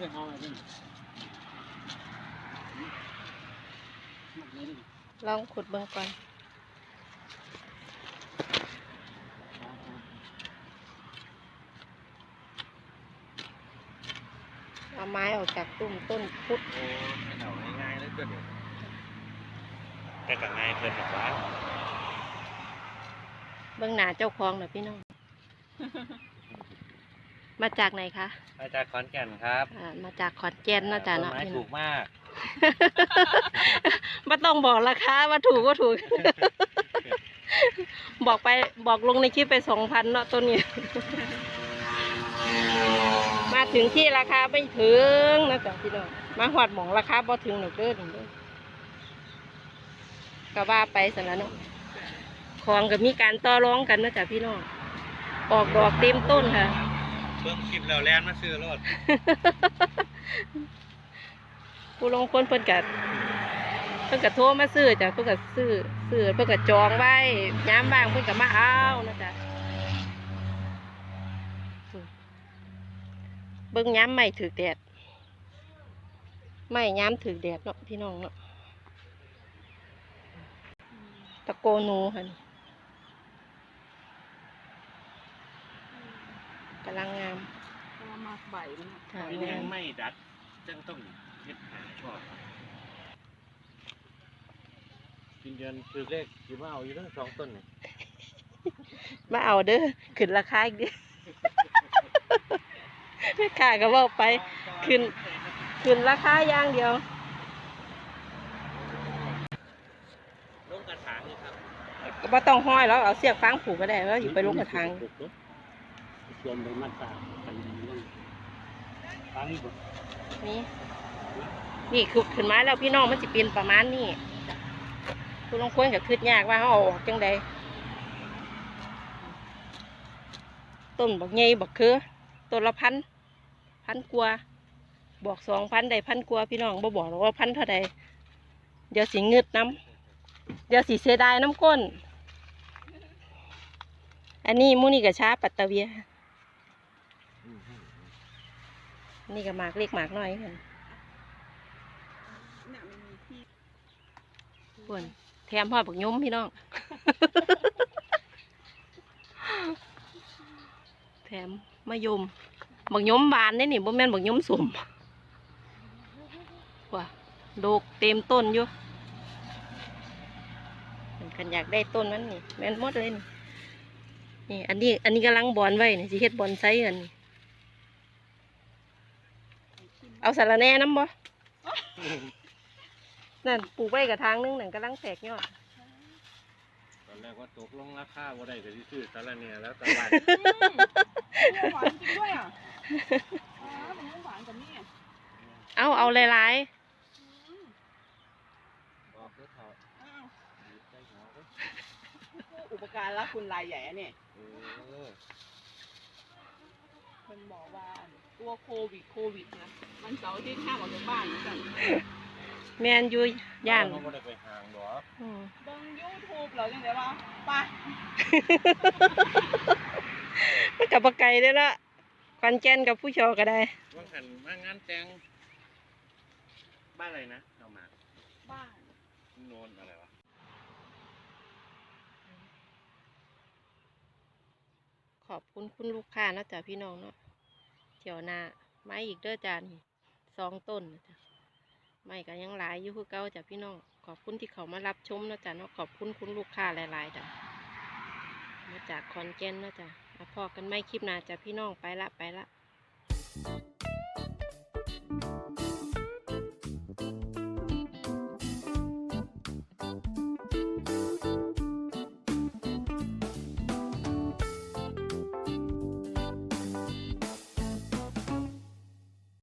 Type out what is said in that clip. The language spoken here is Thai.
พื่อนเอาอะไรนี่ลองขุดเบิ่งก่อนเอาไม้ออกจากตุ้มต้นพุทธโอ้เอาง่ายๆเลยเกินแต่ก็ง่ายเกินหรอกวะเบิ่งหนาเจ้าของหน่อยพี่น้อง มาจากไหนคะ มาจากขอนแก่นครับอ่ามาจากขอนแก่นนะจ๊ะต้นเนาะไม้พี่น้ถูอง กมาก ไม่ต้องบอกราคาว่าถูกก็ถูก บอกไปบอกลงในคลิปไปสองพันเนาะต้นนี้ มาถึงที่ราคาไม่ถึงนะจ๊ะพี่น้องมาหอดหมองราคาพอถึงหนูเด้อหนูเด้อก็ว่าไปสันแล้วเนาะของก็มีการต่อรองกันนะจ๊ะพี่น้องออกดอกเต็มต้นค่ะ เบิ่งคลิปแล้วแลนมาซื้อรถผู้ลงคนเพิ่นกัดเพิ่นกัโทรมาซื้อจ้ะเพิ่นกัดซื้อซื้อเพิ่นกัดจองไว้ย้ำบ้างเพิ่นกัมาเอานะจ๊ะเบิ่งย้ำไม่ถือแดดไม่ย้ำถือแดดเนาะพี่น้องเนาะตะโกนูค่ะ กำลังงามมาใบมันค่ะเป็นงายังมไม่ดัดจึงต้องเฮ็ดหาชอบกินเดือนคือเลขคือว่าเอาอยู่ทั้งสองต้นนี่มาเอาเด้อขึ้นราคาอีกเดิ แม่ค้าก็บอกไป ขึ้น ขึ้นราคาอย่างเดียว ลงกระถางนี่ครับ ก็บ่ต้องห้อยแล้วเอาเสียกฟางผูกก็ได้แล้วอยู่ไปลงกระถาง ชวนไปมัดตากันเรื่องฟังนี่บ่นี่นี่คือขึ้นมาแล้วพี่น้องมันจะเป็นประมาณนี้คุณลงควรกับคืดยากว่าเขาเอาออกจังใดต้นบักใหญ่บักคือต้นละพันพันกว่าบอกสองพันได้พันกว่าพี่น้องบ่บอกหรอกว่าพันเท่าใดเดี๋ยวสิเงึดน้ำเดี๋ยวสิเสียดายน้ำก้น อันนี้มูนี่กับช้าปัตตเวีย นี่ก็หมากเล็กหมากน้อยกันปวนแถมพ่อบักยมพี่น้อง แถมมะยมบักยมบานนี่นี่บ่แม่นบักยมสมว่าโดกเต็มต้นอยู่คันอยากได้ต้นนั้นนี่ แม่นหมดเลยนี่นี่ อันนี้ อันนี้กำลังบอนไว้นี่สิเฮ็ดบอนไซกันนี่ เอาสารแหน่น้ำบ่นั่นปลูกไว้กับทางนึงนั่นกำลังแตกยอดตอนแรกว่าตกลงราคาบ่ได้ก็สิซื้อสารเนียแล้วแต่ว่าหวานจริงด้วยอะอ๋อมันหวานกับนี่เอาเอาหลายบอกคือเขาอ้าวดีใจหัวเด้ออุปการละคุณรายใหญ่อะเนี่ยเออคนบอกว่า ตัวโควิดโควิดนะมันเสาร์อาที่ห้ามออกจากบ้านเหมือนกันๆแมนอยู่ย่านเขาบ่ได้ไปห่างดอกอืมเบิ่งยูทูบเหรอจังไดวะไปมันกับปลาไก่ได้อละควันแจนกับผู้ชอก็ได้ ว่าหันมางานแต่งบ้านอะไรนะเอามาบ้านโนนอะไรวะขอบคุณคุณลูกค้านะจ๊ะพี่น้องเนาะ เที่ยวหน้าไม้อีกเด้อจานสองต้นจ๊ะไม้ก็ยังหลายอยู่คือเก่าจ้ะพี่น้องขอบคุณที่เขามารับชมนะจ้ะเนาะขอบคุณคุณลูกค้าหลายๆจ้ะมาจากคอนเจนนะจ้ะมาพอกันไม่คลิปหน้าจ้ะพี่น้องไปละไปละ